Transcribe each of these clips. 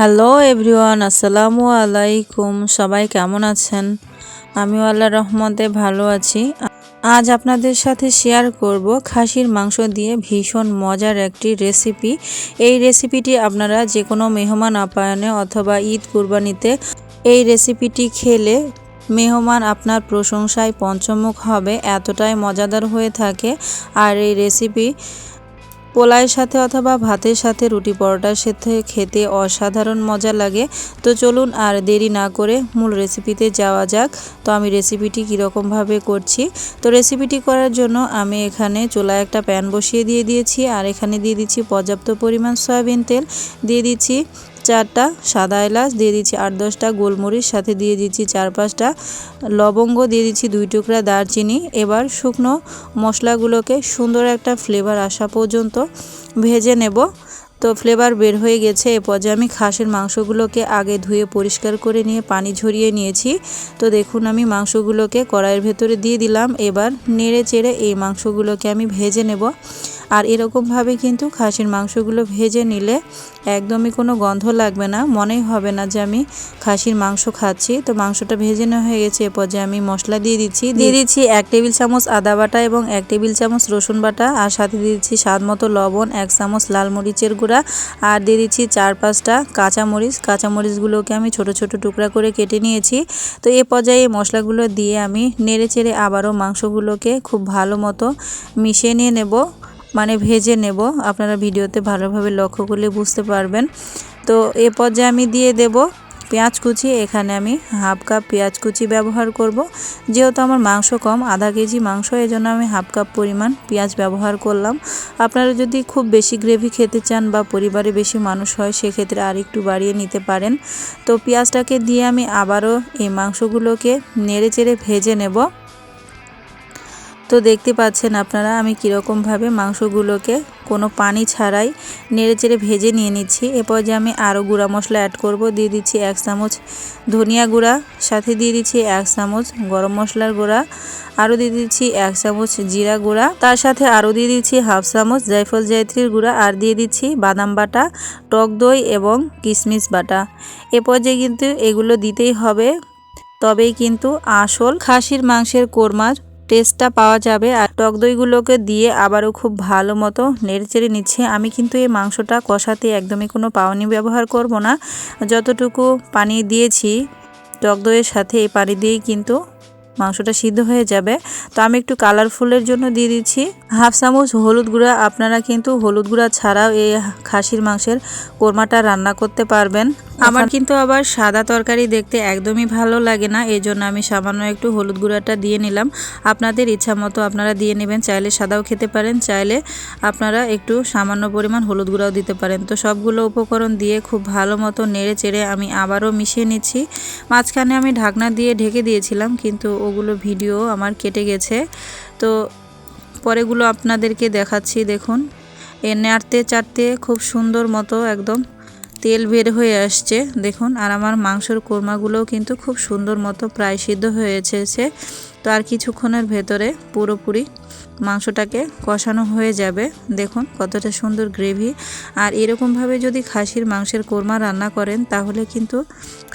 Hello everyone আসসালামু আলাইকুম সবাই কেমন আছেন? আমিও আল্লাহ রহমতে ভালো আছি। আজ আপনাদের সাথে শেয়ার করব খাসির মাংস দিয়ে ভীষণ মজার একটি রেসিপি এই রেসিপিটি আপনারা যে কোনো মেহমান আপ্যায়নে অথবা ঈদ কুরবানিতে এই রেসিপিটি খেলে মেহমান আপনার প্রশংসায় পঞ্চমুখ হবে, এতটাই মজাদার হয়ে থাকে। আর এই রেসিপি পোলাইয়ের সাথে অথবা ভাতের সাথে রুটি পরোটার সাথে খেতে অসাধারণ মজা লাগে। তো চলুন আর দেরি না করে মূল রেসিপিতে যাওয়া যাক। তো আমি রেসিপিটি কীরকমভাবে করছি। তো রেসিপিটি করার জন্য আমি এখানে চুলায় একটা প্যান বসিয়ে দিয়ে দিয়েছি। আর এখানে দিয়ে দিচ্ছি পর্যাপ্ত পরিমাণ সয়াবিন তেল। দিয়ে দিচ্ছি চারটা সাদা এলাচ দিয়ে দিচ্ছি আট দশটা গোলমরিচ, সাথে দিয়ে দিচ্ছি চার পাঁচটা লবঙ্গ, দিয়ে দিচ্ছি দুই টুকরা দারচিনি। এবার শুকনো মশলাগুলোকে সুন্দর একটা ফ্লেভার আসা পর্যন্ত ভেজে নেব। তো ফ্লেভার বের হয়ে গেছে, এ পর্যায়ে আমি খাসের মাংসগুলোকে আগে ধুয়ে পরিষ্কার করে নিয়ে পানি ঝরিয়ে নিয়েছি। তো দেখুন, আমি মাংসগুলোকে কড়াইয়ের ভেতরে দিয়ে দিলাম। এবার নেড়ে চেড়ে এই মাংসগুলোকে আমি ভেজে নেব। আর এরকমভাবে কিন্তু খাসির মাংসগুলো ভেজে নিলে একদমই কোনো গন্ধ লাগবে না মনেই হবে না যে আমি খাসির মাংস খাচ্ছি। তো মাংসটা ভেজে নেওয়া হয়ে গেছে এ পর্যায়ে আমি মশলা দিয়ে দিচ্ছি দিয়ে দিচ্ছি এক টেবিল চামচ আদা বাটা এবং এক টেবিল চামচ রসুন বাটা আর সাথে দিয়ে দিচ্ছি স্বাদ মতো লবণ এক চামচ লাল মরিচের গুঁড়া আর দিয়ে দিচ্ছি চার পাঁচটা কাঁচামরিচ। কাঁচামরিচগুলোকে আমি ছোট ছোট টুকরা করে কেটে নিয়েছি। তো এ পর্যায়ে মশলাগুলো দিয়ে আমি নেড়ে চেড়ে আবারও মাংসগুলোকে খুব ভালো মতো মিশিয়ে নিয়ে নেব। মানে ভেজে নেব। আপনারা ভিডিওতে ভালোভাবে লক্ষ্য করলে বুঝতে পারবেন। তো এ পর্যায়ে আমি দিয়ে দেব পেঁয়াজ কুচি। এখানে আমি হাফ কাপ পেঁয়াজ কুচি ব্যবহার করব। যেহেতু আমার মাংস কম, আধা কেজি মাংস এই জন্য আমি হাফ কাপ পরিমাণ পেঁয়াজ ব্যবহার করলাম। আপনারা যদি খুব বেশি গ্রেভি খেতে চান বা পরিবারে বেশি মানুষ হয়, সেক্ষেত্রে আর একটু বাড়িয়ে নিতে পারেন। তো পেঁয়াজটাকে দিয়ে আমি আবারও এই মাংসগুলোকে নেড়ে চেড়ে ভেজে নেব। তো দেখতে পাচ্ছেন আপনারা, আমি কীরকমভাবে মাংসগুলোকে কোনো পানি ছাড়াই নেড়ে চেড়ে ভেজে নিয়ে নিচ্ছি। এরপর যে আমি আরও গুঁড়া মশলা অ্যাড করব। দিয়ে দিচ্ছি এক চামচ ধনিয়া গুঁড়া, সাথে দিয়ে দিচ্ছি এক চামচ গরম মশলার গুঁড়া, আরও দিয়ে দিচ্ছি এক চামচ জিরা গুঁড়া, তার সাথে আরও দিয়ে দিচ্ছি হাফ চামচ জায়ফল জায়ত্রীর গুঁড়া, আর দিয়ে দিচ্ছি বাদাম বাটা, টক দই এবং কিশমিশ বাটা। এ পর্যায়ে কিন্তু এগুলো দিতেই হবে, তবেই কিন্তু আসল খাসির মাংসের কোরমার টেস্টটা পাওয়া যাবে আর টক দইগুলোকে দিয়ে আবারও খুব ভালো মতো নেড়েচেড়ে নিচ্ছে। আমি কিন্তু এই মাংসটা কষাতে একদমই কোনো পাওনি ব্যবহার করব না। যতটুকু পানি দিয়েছি টক দইয়ের সাথে, এই পানি দিয়েই কিন্তু মাংসটা সিদ্ধ হয়ে যাবে। তো আমি একটু কালারফুলের জন্য দিয়ে দিচ্ছি। হাফ চামচ হলুদ গুঁড়া। আপনারা কিন্তু হলুদ গুঁড়া ছাড়াও এই খাসির মাংসের কোরমাটা রান্না করতে পারবেন। আমার কিন্তু আবার সাদা তরকারি দেখতে একদমই ভালো লাগে না এই জন্য আমি সামান্য একটু হলুদ গুঁড়াটা দিয়ে নিলাম। আপনাদের ইচ্ছা মতো আপনারা দিয়ে নেবেন চাইলে সাদাও খেতে পারেন চাইলে আপনারা একটু সামান্য পরিমাণ হলুদ গুঁড়াও দিতে পারেন। তো সবগুলো উপকরণ দিয়ে খুব ভালো মতো নেড়ে চেড়ে আমি আবারও মিশিয়ে নিচ্ছি। মাঝখানে আমি ঢাকনা দিয়ে ঢেকে দিয়েছিলাম কিন্তু ওগুলো ভিডিও আমার কেটে গেছে। তো পরেগুলো আপনাদেরকে দেখাচ্ছি দেখুন। এ নাড়তে চাড়তে খুব সুন্দর মতো একদম তেল বের হয়ে আসছে। দেখুন, আর আমার মাংসর কোরমাগুলোও কিন্তু খুব সুন্দর মতো প্রায় সিদ্ধ হয়েছে তো আর কিছুক্ষণের ভেতরে পুরোপুরি মাংসটাকে কষানো হয়ে যাবে। দেখুন, কতটা সুন্দর গ্রেভি। আর এরকমভাবে যদি খাসির মাংসের কোরমা রান্না করেন, তাহলে কিন্তু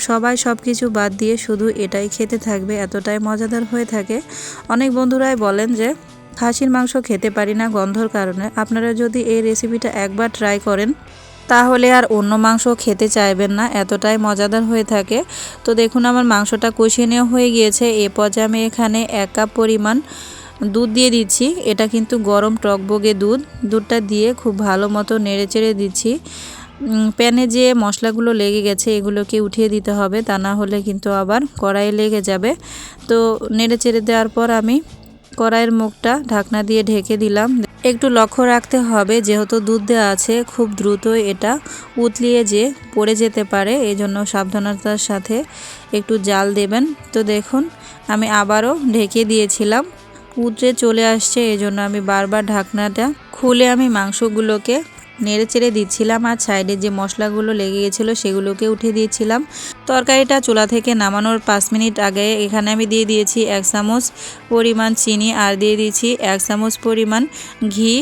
সবাই সব কিছু বাদ দিয়ে শুধু এটাই খেতে থাকবে। এতটাই মজাদার হয়ে থাকে। অনেক বন্ধুরাই বলেন যে, খাসির মাংস খেতে পারি না গন্ধর কারণে। আপনারা যদি এই রেসিপিটা একবার ট্রাই করেন তাহলে আর অন্য মাংস খেতে চাইবেন না, এতটাই মজাদার হয়ে থাকে। তো দেখুন, আমার মাংসটা কষিয়ে নেওয়া হয়ে গিয়েছে। এ পর্যায়ে আমি এখানে এক কাপ পরিমাণ দুধ দিয়ে দিচ্ছি। এটা কিন্তু গরম টকবগে দুধ। দুধটা দিয়ে খুব ভালো মতো নেড়ে চেড়ে দিচ্ছি প্যানে যে মশলাগুলো লেগে গেছে, এগুলোকে উঠিয়ে দিতে হবে। তা না হলে কিন্তু আবার কড়াইয়ে লেগে যাবে। তো নেড়ে চেড়ে দেওয়ার পর আমি কড়াইয়ের মুখটা ঢাকনা দিয়ে ঢেকে দিলাম। একটু লক্ষ্য রাখতে হবে, যেহেতু দুধ দেওয়া আছে, খুব দ্রুত এটা উতলিয়ে যে পড়ে যেতে পারে এই জন্য সাবধানতার সাথে একটু জাল দেবেন। তো দেখুন, আমি আবারও ঢেকে দিয়েছিলাম। উতরে চলে আসছে এই জন্য আমি বারবার ঢাকনাটা খুলে আমি মাংসগুলোকে নেড়ে চেড়ে দিচ্ছিলাম আর সাইডে যে মশলাগুলো লেগে গেছিল সেগুলোকে উঠে দিয়েছিলাম। তরকারিটা চুলা থেকে নামানোর পাঁচ মিনিট আগে এখানে আমি দিয়ে দিয়েছি এক চামচ পরিমাণ চিনি আর দিয়ে দিয়েছি এক চামচ পরিমাণ ঘি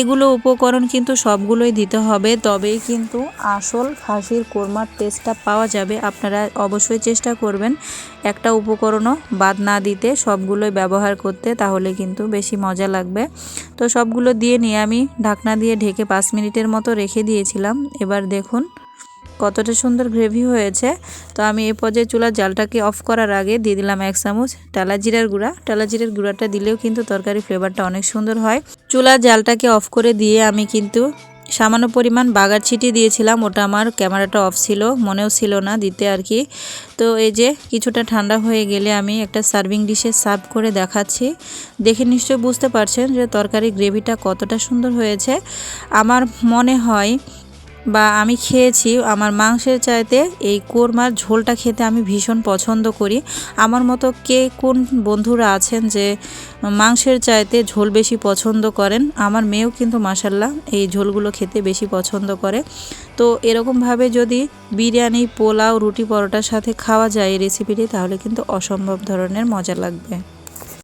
এগুলো উপকরণ কিন্তু সবগুলোই দিতে হবে, তবেই কিন্তু আসল খাসির কোরমার টেস্টটা পাওয়া যাবে। আপনারা অবশ্যই চেষ্টা করবেন একটা উপকরণও বাদ না দিতে, সবগুলোই ব্যবহার করতে, তাহলে কিন্তু বেশি মজা লাগবে। তো সবগুলো দিয়ে নিয়ে আমি ঢাকনা দিয়ে ঢেকে পাঁচ মিনিটের মতো রেখে দিয়েছিলাম। এবার দেখুন কতটা সুন্দর গ্রেভি হয়েছে। তো আমি এই পর্যায়ে চুলার জালটাকে অফ করার আগে দিয়ে দিলাম এক চামচ টালা জিরার গুঁড়া। টালা জিরার গুঁড়াটা দিলেও কিন্তু তরকারি ফ্লেভারটা অনেক সুন্দর হয়। চুলার জালটাকে অফ করে দিয়ে আমি কিন্তু সামান্য পরিমাণ বাগার ছিটিয়ে দিয়েছিলাম। ওটা আমার ক্যামেরাটা অফ ছিল, মনেও ছিল না দিতে আর কি। তো এই যে কিছুটা ঠান্ডা হয়ে গেলে আমি একটা সার্ভিং ডিশে সার্ভ করে দেখাচ্ছি। দেখে নিশ্চয় বুঝতে পারছেন যে তরকারি গ্রেভিটা কতটা সুন্দর হয়েছে। আমার মনে হয় বা আমি খেয়েছি, আমার মাংসের চাইতে এই কোরমার ঝোলটা খেতে আমি ভীষণ পছন্দ করি। আমার মতো কে কোন বন্ধুরা আছেন যে মাংসের চাইতে ঝোল বেশি পছন্দ করেন, আমার মেয়েও কিন্তু মাসাল্লাহ এই ঝোলগুলো খেতে বেশি পছন্দ করে। তো এরকমভাবে যদি বিরিয়ানি, পোলাও, রুটি পরোটার সাথে খাওয়া যায় এই রেসিপিটি তাহলে কিন্তু অসম্ভব ধরনের মজা লাগবে।